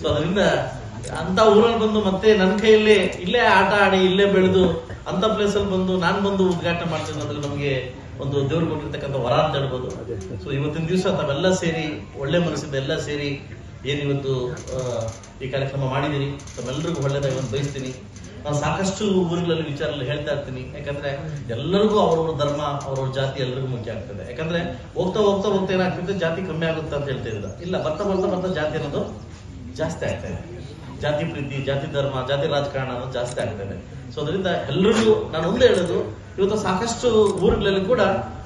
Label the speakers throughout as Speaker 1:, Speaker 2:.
Speaker 1: So ಅದರಿಂದ ಅಂತ ಊರಲ್ಲಿ ಬಂದು ಮತ್ತೆ ನನ್ನ ಕೈಯಲ್ಲಿ ಇಲ್ಲೇ ಆಟ ಆಡಿ ಇಲ್ಲೇ ಬೆಳೆದು ಅಂತ ಪ್ಲೇಸ್ ಅಲ್ಲಿ ಬಂದು ನಾನು ಬಂದು ಉದ್ಘಾಟನೆ ಮಾಡ್ತೀನಿ ಅಂದ್ರೆ ನಮಗೆ ಒಂದು ದೇವ್ರು ಕೊಟ್ಟಿರ್ತಕ್ಕಂಥ ವರ ಅಂತ ಹೇಳ್ಬೋದು. ಸೊ ಇವತ್ತಿನ ದಿವಸ ತಾವೆಲ್ಲ ಸೇರಿ ಒಳ್ಳೆ ಮನಸ್ಸಿಂದ ಎಲ್ಲ ಸೇರಿ ಏನ್ ಇವತ್ತು ಈ ಕಾರ್ಯಕ್ರಮ ಮಾಡಿದಿರಿ. ತಮ್ಮೆಲ್ಲರಿಗೂ ಒಳ್ಳೇದಾಗಿ ಒಂದು ಬಯಸ್ತೀನಿ. ನಾನು ಸಾಕಷ್ಟು ಊರುಗಳಲ್ಲಿ ವಿಚಾರದಲ್ಲಿ ಹೇಳ್ತಾ ಇರ್ತೀನಿ. ಯಾಕಂದ್ರೆ ಎಲ್ಲರಿಗೂ ಅವ್ರವ್ರ ಧರ್ಮ ಅವ್ರವ್ರ ಜಾತಿ ಎಲ್ಲರಿಗೂ ಮುಖ್ಯ ಆಗ್ತದೆ. ಯಾಕಂದ್ರೆ ಹೋಗ್ತಾ ಹೋಗ್ತಾ ಹೋಗ್ತಾ ಏನಾಗ್ತದೆ ಜಾತಿ ಕಮ್ಮಿ ಆಗುತ್ತೆ ಅಂತ ಹೇಳ್ತಾ ಇದ್ದ ಇಲ್ಲ ಬರ್ತಾ ಬರ್ತಾ ಬರ್ತಾ ಜಾತಿ ಅನ್ನೋದು ಜಾಸ್ತಿ ಆಗ್ತಾ ಇದೆ ಜಾತಿ ಪ್ರೀತಿ, ಜಾತಿ ಧರ್ಮ, ಜಾತಿ ರಾಜಕಾರಣ ಅನ್ನೋದು ಜಾಸ್ತಿ ಇದೆ ಸೊ ಅದರಿಂದ ಎಲ್ಲರಿಗೂ ನಾನು ಒಂದೇ ಹೇಳೋದು, ಇವತ್ತು ಸಾಕಷ್ಟು ಊರುಗಳಲ್ಲಿ ಕೂಡ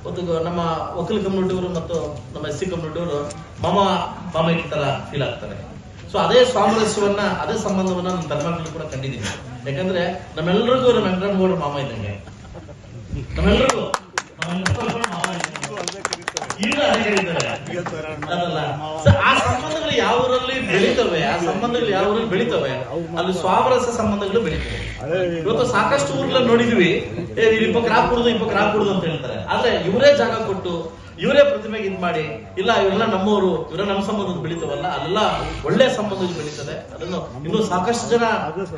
Speaker 1: ಒಂದು ನಮ್ಮ ವಕೀಲ ಕಮ್ಯುನಿಟಿಯವರು ಮತ್ತು ನಮ್ಮ ಎಸ್ ಸಿ ಕಮ್ಯುನಿಟಿಯವರು ಮಾಮ ಮಾಮ ತರ ಫೀಲ್ ಆಗ್ತಾರೆ. ಸೊ ಅದೇ ಸಾಮರಸ್ಯವನ್ನ ಅದೇ ಸಂಬಂಧವನ್ನ ನಮ್ಮ ಧರ್ಮಗಳಲ್ಲಿ ಕೂಡ ಕಂಡಿದ್ದೀನಿ. ಯಾಕಂದ್ರೆ ನಮ್ಮೆಲ್ಲರಿಗೂ ನಮ್ಮ ವೆಂಕಟರಮಗೌಡರ ಮಾಮ ಇದ್ದಂಗೆ. ನಮ್ಮೆಲ್ಲರಿಗೂ. ಅದಲ್ಲ. ಆ ಸಂಬಂಧಗಳು ಯಾವ ಊರಲ್ಲಿ ಬೆಳಿತವೆ, ಆ ಸಂಬಂಧಗಳು ಯಾವ ಊರಲ್ಲಿ ಬೆಳಿತವೆ? ಅಲ್ಲಿ ಸ್ವಾವರಸ ಸಂಬಂಧಗಳು ಬೆಳಿತವೆ. ಇವತ್ತು ಸಾಕಷ್ಟು ಊರ್ಗಳಲ್ಲಿ ನೋಡಿದ್ವಿ. ಏ ಇಪ್ಪ ಕ್ರಾಪ್ ಕುಡುದು ಇಪ್ಪ ಕ್ರಾಪ್ ಕುಡುದು ಅಂತ ಹೇಳ್ತಾರೆ. ಆದ್ರೆ ಇವರೇ ಜಾಗ ಕೊಟ್ಟು, ಇವರೇ ಪ್ರತಿಮೆಗೆ ಇದ್ ಮಾಡಿ, ಇಲ್ಲ ಇವರೆಲ್ಲ ನಮ್ಮವರು ಇವರ ನಮ್ಮ ಸಂಬಂಧ ಬೆಳಿತವಲ್ಲ, ಅಲ್ಲೆಲ್ಲ ಒಳ್ಳೆ ಸಂಬಂಧ ಬೆಳೀತದೆ. ಅದನ್ನು ಇನ್ನು ಸಾಕಷ್ಟು ಜನ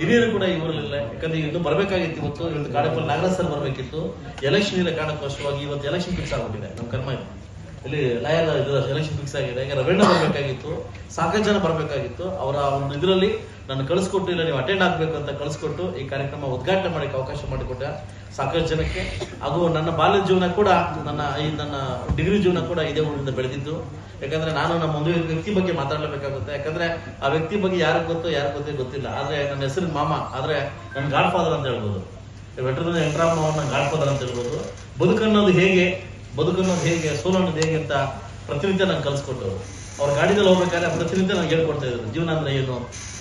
Speaker 1: ಹಿರಿಯರು ಕೂಡ ಇವರಲ್ಲಿಲ್ಲ ಯಾಕಂದ್ರೆ ಇನ್ನು ಬರಬೇಕಾಗಿತ್ತು ಇವತ್ತು ಇವತ್ತು ಕಾಡಪ್ಪ ನಾಗರಾಜ್ ಸರ್ ಬರ್ಬೇಕಿತ್ತು. ಎಲೆಕ್ಷನ್ ಇಲ್ಲ ಕಾರಣಕ್ಕೋಸ್ಕರವಾಗಿ ಇವತ್ತು ಎಲೆಕ್ಷನ್ ಫಿಕ್ಸ್ ಆಗ್ಬಿಟ್ಟಿದೆ, ನಮ್ಮ ಕರ್ಮ ಇದು. ಇಲ್ಲಿ ಲಯರ್ ಎಲೆಕ್ಷನ್ ಫಿಕ್ಸ್ ಆಗಿದೆ. ಈಗ ರವೀಣ ಬರಬೇಕಾಗಿತ್ತು, ಸಾಕಷ್ಟು ಜನ ಬರಬೇಕಾಗಿತ್ತು. ಅವರ ಒಂದು ಇದರಲ್ಲಿ ನಾನು ಕಳಿಸ್ಕೊಟ್ಟು ಇಲ್ಲ, ನೀವು ಅಟೆಂಡ್ ಆಗಬೇಕು ಅಂತ ಕಳಿಸ್ಕೊಟ್ಟು ಈ ಕಾರ್ಯಕ್ರಮ ಉದ್ಘಾಟನೆ ಮಾಡಕ್ಕೆ ಅವಕಾಶ ಮಾಡಿಕೊಟ್ಟ ಸಾಕಷ್ಟು ಜನಕ್ಕೆ. ಹಾಗೂ ನನ್ನ ಬಾಲ್ಯ ಜೀವನ ಕೂಡ, ನನ್ನ ಈ ನನ್ನ ಡಿಗ್ರಿ ಜೀವನ ಕೂಡ ಇದೇ ಊರಿಂದ ಬೆಳೆದಿದ್ದು. ಯಾಕಂದ್ರೆ ನಾನು ನಮ್ಮ ಒಂದು ವ್ಯಕ್ತಿ ಬಗ್ಗೆ ಮಾತಾಡಲೇಬೇಕಾಗುತ್ತೆ. ಯಾಕಂದ್ರೆ ಆ ವ್ಯಕ್ತಿ ಬಗ್ಗೆ ಯಾರಿಗೆ ಗೊತ್ತೋ ಯಾರು ಗೊತ್ತೇ ಗೊತ್ತಿಲ್ಲ. ಆದ್ರೆ ನನ್ನ ಹೆಸರು ಮಾಮ, ಆದ್ರೆ ನನ್ನ ಗಾಡ್ ಫಾದರ್ ಅಂತ ಹೇಳ್ಬೋದು. ವೆಟ್ರನ ಎಂಟ್ರಾಮ್ ಅವ್ರನ್ನ ಗಾಡ್ ಫಾದರ್ ಅಂತ ಹೇಳ್ಬೋದು. ಬದುಕನ್ನೋದು ಹೇಗೆ? ಬದುಕನ್ನೋದು ಹೇಗೆ ಸೋಲು ಅನ್ನೋದು ಹೇಗೆ ಅಂತ ಪ್ರತಿನಿತ್ಯ ನಂಗೆ ಕಲ್ಸ್ಕೊಟ್ಟರು ಅವ್ರ ಗಾಡಿದಲ್ಲಿ ಹೋಗ್ಬೇಕಾದ್ರೆ ಪ್ರತಿನಿತ್ಯ ನಂಗೆ ಹೇಳ್ಕೊಡ್ತಾ ಇದ್ರು ಜೀವನ ಅಂದ್ರೆ ಏನು,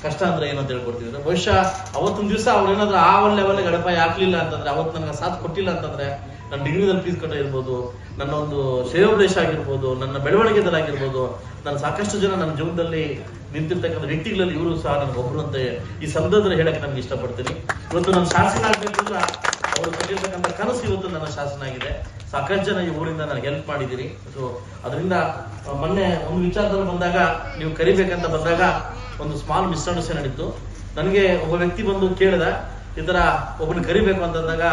Speaker 1: ಕಷ್ಟ ಅಂದ್ರೆ ಏನು ಅಂತ ಹೇಳ್ಕೊಡ್ತಿದ್ರು ಬಹುಶಃ ಅವತ್ತೊಂದು ದಿವಸ ಅವ್ರು ಏನಾದ್ರು ಆ ಒಂದು ಲೆವೆಲ್ ಗಡಪಾಯಿ ಹಾಕ್ಲಿಲ್ಲ ಅಂತಂದ್ರೆ, ಅವತ್ತು ನನಗೆ ಸಾಥ್ ಕೊಟ್ಟಿಲ್ಲ ಅಂತಂದ್ರೆ, ನನ್ನ ಡಿಗ್ರಿದಲ್ಲಿ ಫೀಸ್ ಕಟ್ಟ ಇರ್ಬೋದು ನನ್ನ ಒಂದು ಶ್ರೇಯೋಪದೇಶ ಆಗಿರ್ಬೋದು, ನನ್ನ ಬೆಳವಣಿಗೆದಲ್ಲಿ ಆಗಿರ್ಬೋದು ನಾನು ಸಾಕಷ್ಟು ಜನ ನನ್ನ ಜೀವನದಲ್ಲಿ ನಿಂತಿರ್ತಕ್ಕಂಥ ವ್ಯಕ್ತಿಗಳಲ್ಲಿ ಇವರು ಸಹ ನನಗೆ ಅಂತ ಈ ಸಂದರ್ಭದಲ್ಲಿ ಹೇಳಕ್ಕೆ ನನಗೆ ಇಷ್ಟಪಡ್ತೀನಿ. ಇವತ್ತು ನಾನು ಶಾಸನ ಆಗಬೇಕು ಅವರು ಕಟ್ಟಿರ್ತಕ್ಕಂಥ ಕನಸು ಇವತ್ತು ನನ್ನ ಶಾಸನ ಆಗಿದೆ. ಸಾಕಷ್ಟು ಜನ ಈ ಊರಿಂದ ನನಗೆ ಹೆಲ್ಪ್ ಮಾಡಿದ್ದೀರಿ. ಸೊ ಅದರಿಂದ ಮೊನ್ನೆ ಒಂದು ವಿಚಾರದಲ್ಲಿ ಬಂದಾಗ, ನೀವು ಕರಿಬೇಕಂತ ಬಂದಾಗ ಒಂದು ಸ್ಮಾಲ್ ಮಿಸ್ಅಂಡರ್ಸ್ಟ್ಯಾಂಡ್ ನಡೀತು. ನನಗೆ ಒಬ್ಬ ವ್ಯಕ್ತಿ ಬಂದು ಕೇಳಿದ, ಈ ತರ ಒಬ್ಬನ ಕರಿಬೇಕು ಅಂತಂದಾಗ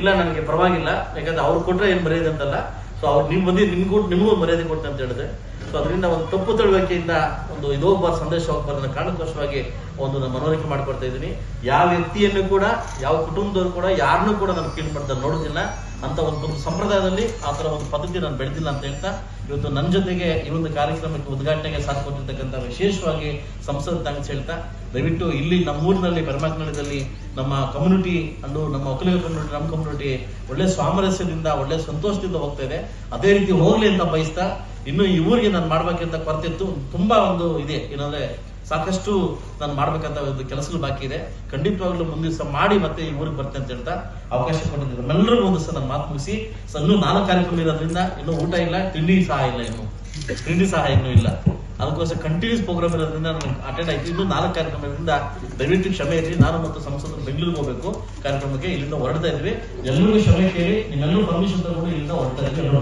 Speaker 1: ಇಲ್ಲ, ನನಗೆ ಪರವಾಗಿಲ್ಲ, ಯಾಕಂದ್ರೆ ಅವ್ರು ಕೊಟ್ರೆ ಏನ್ ಮರ್ಯಾದೆ ಅಂತಲ್ಲ. ಸೊ ಅವ್ರು ನಿಮ್ ಬಂದಿ ನಿಮ್ಗೂ, ನಿಮಗೂ ಮರ್ಯಾದೆ ಕೊಟ್ಟೆ ಅಂತ ಹೇಳಿದೆ. ಸೊ ಅದರಿಂದ ಒಂದು ತಪ್ಪು ತಿಳುವಳಿಕೆಯಿಂದ ಒಂದು ಇದೋ ಹೋಗ್ಬಾರ್ದು ಸಂದೇಶ ಹೋಗ್ಬಾರ್ದು ಕಾರಣಕೋಶವಾಗಿ ಒಂದು ನಾನು ಮನವರಿಕೆ ಮಾಡ್ಕೊಡ್ತಾ ಇದ್ದೀನಿ. ಯಾವ ವ್ಯಕ್ತಿಯನ್ನು ಕೂಡ, ಯಾವ ಕುಟುಂಬದವರು ಕೂಡ ಯಾರನ್ನೂ ಕೂಡ ನಾನು ಕೀಳು ಮಾಡ್ತಾರೆ ನೋಡೋದಿಲ್ಲ. ಅಂತ ಒಂದು ಸಂಪ್ರದಾಯದಲ್ಲಿ ಆ ಥರ ಒಂದು ಪದ್ಧತಿ ನಾನು ಬೆಳೆದಿಲ್ಲ ಅಂತ ಹೇಳ್ತಾ, ಇವತ್ತು ನನ್ನ ಜೊತೆಗೆ ಈ ಒಂದು ಕಾರ್ಯಕ್ರಮಕ್ಕೆ ಉದ್ಘಾಟನೆಗೆ ಸಾಥ್ ಕೊಟ್ಟಿರ್ತಕ್ಕಂಥ ವಿಶೇಷವಾಗಿ ಸಂಸದ ಥ್ಯಾಂಕ್ಸ್ ಹೇಳ್ತಾ, ದಯವಿಟ್ಟು ಇಲ್ಲಿ ನಮ್ಮೂರಿನಲ್ಲಿ ಪರಮಾತ್ಮದಲ್ಲಿ ನಮ್ಮ ಕಮ್ಯುನಿಟಿ ಅಂದು ನಮ್ಮ ಒಕ್ಕಲಿಗ ಕಮ್ಯುನಿಟಿ ನಮ್ಮ ಕಮ್ಯುನಿಟಿ ಒಳ್ಳೆ ಸಾಮರಸ್ಯದಿಂದ, ಒಳ್ಳೆ ಸಂತೋಷದಿಂದ ಹೋಗ್ತಾ ಇದೆ. ಅದೇ ರೀತಿ ಹೋಗ್ಲಿ ಅಂತ ಬಯಸ್ತಾ, ಇನ್ನು ಈ ಊರಿಗೆ ನಾನು ಮಾಡ್ಬೇಕಂತ ಕೊರತೆ ತುಂಬಾ ಒಂದು ಇದೆ. ಏನಂದ್ರೆ ಸಾಕಷ್ಟು ನಾನು ಮಾಡ್ಬೇಕಂತ ಒಂದು ಕೆಲಸಗಳು ಬಾಕಿ ಇದೆ. ಖಂಡಿತವಾಗ್ಲೂ ಮುಂದಿನ ದಿವಸ ಮಾಡಿ ಮತ್ತೆ ಈ ಊರಿಗೆ ಬರ್ತೇನೆ ಅಂತ ಹೇಳ್ತಾ ಅವಕಾಶ ಕೊಟ್ಟಿದ್ದೀನಿ ನಮ್ಮೆಲ್ಲರಿಗೂ ಒಂದು ಸಹ ನಾನು ಮಾತು ಮುಗಿಸಿ ಇನ್ನೂ ನಾಲ್ಕು ಕಾರ್ಯಕ್ರಮ ಇರೋದ್ರಿಂದ ಇನ್ನೂ ಊಟ ಇಲ್ಲ, ತಿಂಡಿ ಸಹ ಇಲ್ಲ ಇನ್ನು. ತಿಂಡಿ ಸಹ ಇನ್ನೂ ಇಲ್ಲ. ಅದಕ್ಕೋಸ್ಕರ ಕಂಟಿನ್ಯೂಸ್ ಪ್ರೋಗ್ರಾಮ್ ಇರೋದ್ರಿಂದ ನಾನು ಅಟೆಂಡ್ ಆಯ್ತು. ಇನ್ನು ನಾಲ್ಕು ಕಾರ್ಯಕ್ರಮದಿಂದ ದಯವಿಟ್ಟು ಕ್ಷಮೆ ಇರಲಿ ನಾನು ಮತ್ತು ಸಂಸದರು ಬೆಂಗಳೂರಿಗೆ ಹೋಗಬೇಕು. ಕಾರ್ಯಕ್ರಮಕ್ಕೆ ಇಲ್ಲಿಂದ ಹೊರಡ್ತಾ ಇದ್ವಿ. ಎಲ್ಲರಿಗೂ ಕ್ಷಮೆ ಕೇಳಿ, ನಿಮ್ಮೆಲ್ಲರೂ ಪರ್ಮಿಷನ್ ತಗೊಂಡು ಇಲ್ಲಿಂದ ಹೊರಡ್ತಾ ಇದ್ವಿ. ಎಲ್ಲರೂ